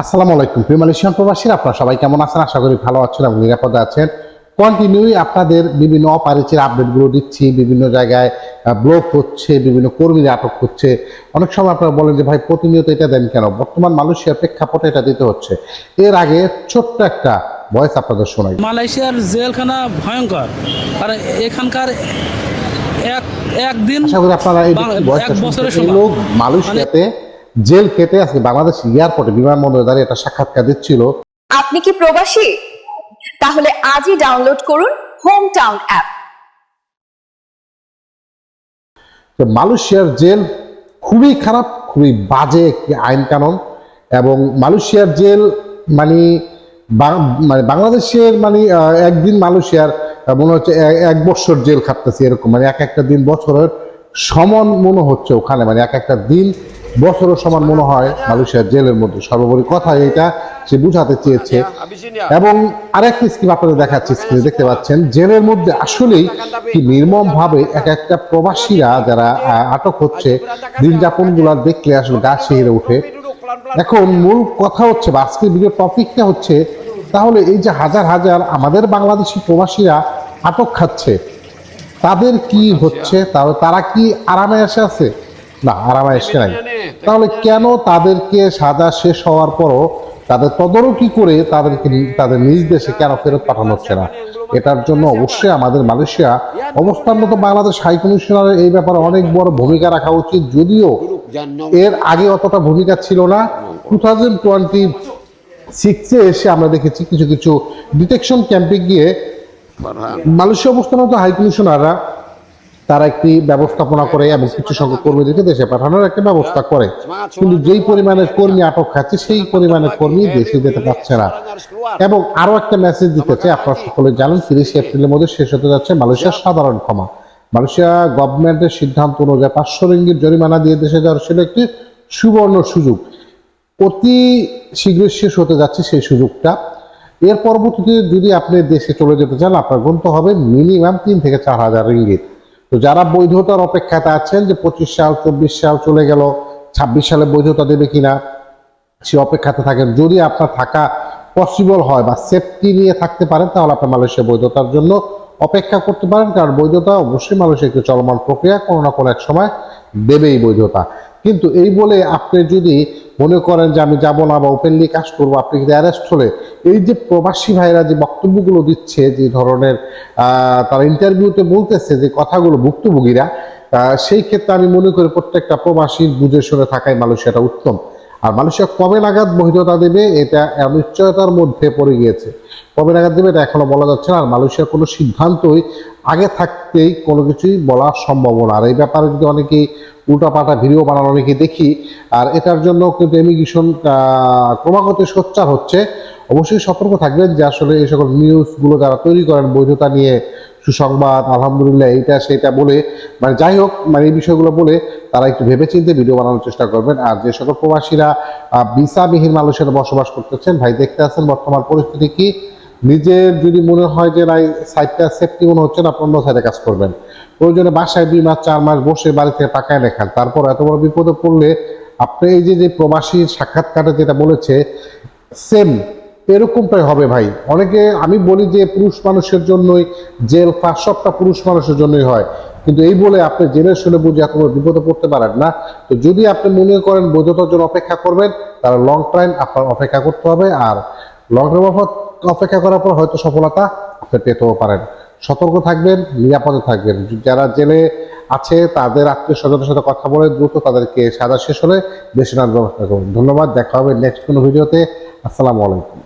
আসসালামু আলাইকুম। প্রিয় মালয়েশিয়ান প্রবাসীরা আপনারা সবাই কেমন আছেন? আশা করি ভালো আছেন এবং নিরাপদে আছেন। কন্টিনিউই আপনাদের বিভিন্ন অপারিচির আপডেটগুলো দিচ্ছি বিভিন্ন জায়গায় ব্লক হচ্ছে বিভিন্ন কর্মীরা আটক হচ্ছে। অনেক সময় আপনারা বলেন যে ভাই প্রতিনিয়ত এটা দেন কেন? বর্তমান মালয়েশিয়ার প্রেক্ষাপটে এটা দিতে হচ্ছে। এর আগে ছোট্ট একটা ভয়েস আপনাদের শোনাই। মালয়েশিয়ার জেলখানা ভয়ঙ্কর। আর এখানকার এক একদিন আশা করি আপনারা এই ভয়েসটা। লোক মালয়েশিয়াতে জেল কেটে আজকে বাংলাদেশ এয়ারপোর্টে বিমানবন্দরে দাঁড়িয়ে একটা সাক্ষাৎকার দিচ্ছিল। আপনি কি প্রবাসী? তাহলে আজই ডাউনলোড করুন হোম টাউন অ্যাপ তো মালয়েশিয়ার জেল খুবই খারাপ খুবই বাজে একটি আইন কানুন এবং মালয়েশিয়ার জেল মানে মানে বাংলাদেশের মানে একদিন মালয়েশিয়ার মনে হচ্ছে এক বছর জেল খাটতেছে এরকম মানে এক একটা দিন বছরের সমান মনে হচ্ছে ওখানে মানে এক একটা দিন বছরের সমান মনে হয় মালয়েশিয়ার জেলের মধ্যে সর্বোপরি। কথা এটা সে বুঝাতে চেয়েছে। এবং আরেকটি স্কিম আপনাদের দেখাচ্ছি স্ক্রিনে দেখতে পাচ্ছেন, জেলের মধ্যে আসলেই কি নির্মম ভাবে এক একটা প্রবাসীরা যারা আটক হচ্ছে, দিন যাপনগুলা দেখলে আসলে গা শিহরে উঠে এখন মূল কথা হচ্ছে বা আজকের ভিডিও টপিকটা হচ্ছে, তাহলে এই যে হাজার হাজার আমাদের বাংলাদেশি প্রবাসীরা আটক খাচ্ছে, তাদের কি হচ্ছে? তারা কি আরামে এসে আছে? না আরামে এসে নাই। তাহলে কেন তাদেরকে সাজা শেষ হওয়ার পরও তাদের তদারকি করে তাদেরকে তাদের নিজ দেশে কেন ফেরত পাঠানো হচ্ছে না? এটার জন্য অবশ্যই আমাদের মালয়েশিয়া অবস্থানরত বাংলাদেশ হাই কমিশনারের এই ব্যাপারে অনেক বড় ভূমিকা রাখা উচিত। যদিও এর আগে অতটা ভূমিকা ছিল না। টু থাউজেন্ড টোয়েন্টি সিক্সে এসে আমরা দেখেছি কিছু কিছু ডিটেকশন ক্যাম্পে গিয়ে মালয়েশিয়া অবস্থানত হাই কমিশনাররা তারা একটি ব্যবস্থাপনা করে এবং কিছু সংখ্যক কর্মীদেরকে দেশে পাঠানোর একটা ব্যবস্থা করে। কিন্তু যেই পরিমাণের কর্মী আটক খাচ্ছে, সেই পরিমাণের কর্মী দেশে যেতে পারছে না। এবং আরও একটা মেসেজ দিতে চাই, আপনারা সকলে জানেন, তিরিশে এপ্রিলের মধ্যে শেষ হতে যাচ্ছে মালয়েশিয়ার সাধারণ ক্ষমা। মালয়েশিয়া গভর্নমেন্টের সিদ্ধান্ত অনুযায়ী পাঁচশো রিঙ্গিত জরিমানা দিয়ে দেশে যাওয়ার ছিল একটি সুবর্ণ সুযোগ। অতি শীঘ্রই শেষ হতে যাচ্ছে সেই সুযোগটা। এর পরবর্তীতে যদি আপনি দেশে চলে যেতে চান, আপনার গুনতে হবে মিনিমাম তিন থেকে চার হাজার রিঙ্গিত। তো যারা বৈধতার অপেক্ষাতে আছেন যে পঁচিশ সাল, চব্বিশ সাল চলে গেল, ছাব্বিশ সালে বৈধতা দেবে কিনা, সে অপেক্ষাতে থাকেন। যদি আপনার থাকা পসিবল হয় বা সেফটি নিয়ে থাকতে পারেন, তাহলে আপনার মালয়েশিয়া বৈধতার জন্য অপেক্ষা করতে পারেন, কারণ বৈধতা অবশ্যই মানুষের একটি চলমান প্রক্রিয়া, কোনো না কোনো এক সময় দেবেই বৈধতা। কিন্তু এই বলে আপনি যদি মনে করেন যে আমি যাব না বা ওপেনলি কাজ করব, আপনি যদি অ্যারেস্ট হলে, এই যে প্রবাসী ভাইরা যে বক্তব্যগুলো দিচ্ছে, যে ধরনের তারা ইন্টারভিউতে বলতেছে যে কথাগুলো ভুক্তভোগীরা সেই ক্ষেত্রে আমি মনে করি প্রত্যেকটা প্রবাসীর বুঝে শুনে থাকাই মালয়েশিয়াটা উত্তম। আর মালয়েশিয়া কবে নাগাদ বৈধতা দেবে, এটা অনিশ্চয়তার মধ্যে পড়ে গিয়েছে। কবে নাগাদ দেবে, এটা এখনও বলা যাচ্ছে না, আর মালয়েশিয়ার কোনো সিদ্ধান্তই আগে থাকতেই কোনো কিছুই বলা সম্ভব না। আর এই ব্যাপারে যদি অনেকেই উল্টাপাল্টা ভিডিও বানানো অনেকে দেখি, আর এটার জন্য কিন্তু ইমিগ্রেশন ক্রমাগত সোচ্চার হচ্ছে। অবশ্যই সতর্ক থাকবেন যে আসলে এই সকল নিউজগুলো যারা তৈরি করেন বৈধতা নিয়ে সুসংবাদ, আলহামদুলিল্লাহ, এইটা, সেটা বলে মানে যাই হোক মানে এই বিষয়গুলো বলে তারা একটু ভেবেচিন্তে ভিডিও বানানোর চেষ্টা করবেন। আর যে সকল প্রবাসীরা ভিসাবিহীন মানুষের বসবাস করতেছেন, ভাই দেখতে আছেন বর্তমান পরিস্থিতি কি? নিজের যদি মনে হয় যে না সাইডটা সেফটি মনে হচ্ছে না আপনি অন্য সাইডে কাজ করবেন। প্রয়োজনে বাসায় দুই মাস, চার মাস বসে বাড়ি থেকে টাকায় লেখান তারপর এত বড় বিপদে পড়লে আপনি এই যে যে প্রবাসী সাক্ষাৎকারে যেটা বলেছে সেম এরকমটাই হবে ভাই। অনেকে আমি বলি যে পুরুষ মানুষের জন্যই জেল ফাঁস, সবটা পুরুষ মানুষের জন্যই হয়। কিন্তু এই বলে আপনি জেনে শুনে বুঝে বড় বিপদে পড়তে পারেন না। তো যদি আপনি মনে করেন বৈধতার জন্য অপেক্ষা করবেন, তাহলে লং টাইম আপনার অপেক্ষা করতে হবে। আর লং টাইম অপেক্ষা করার পর হয়তো সফলতা আপনি পেতেও পারেন। সতর্ক থাকবেন, নিরাপদে থাকবেন। যারা জেলে আছে, তাদের আত্মীয় স্বজনের সাথে কথা বলে দ্রুত তাদেরকে সাজা শেষ হলে দেশে নেওয়ার ব্যবস্থা করুন ধন্যবাদ, দেখা হবে নেক্সট কোনো ভিডিওতে। আসসালামু আলাইকুম।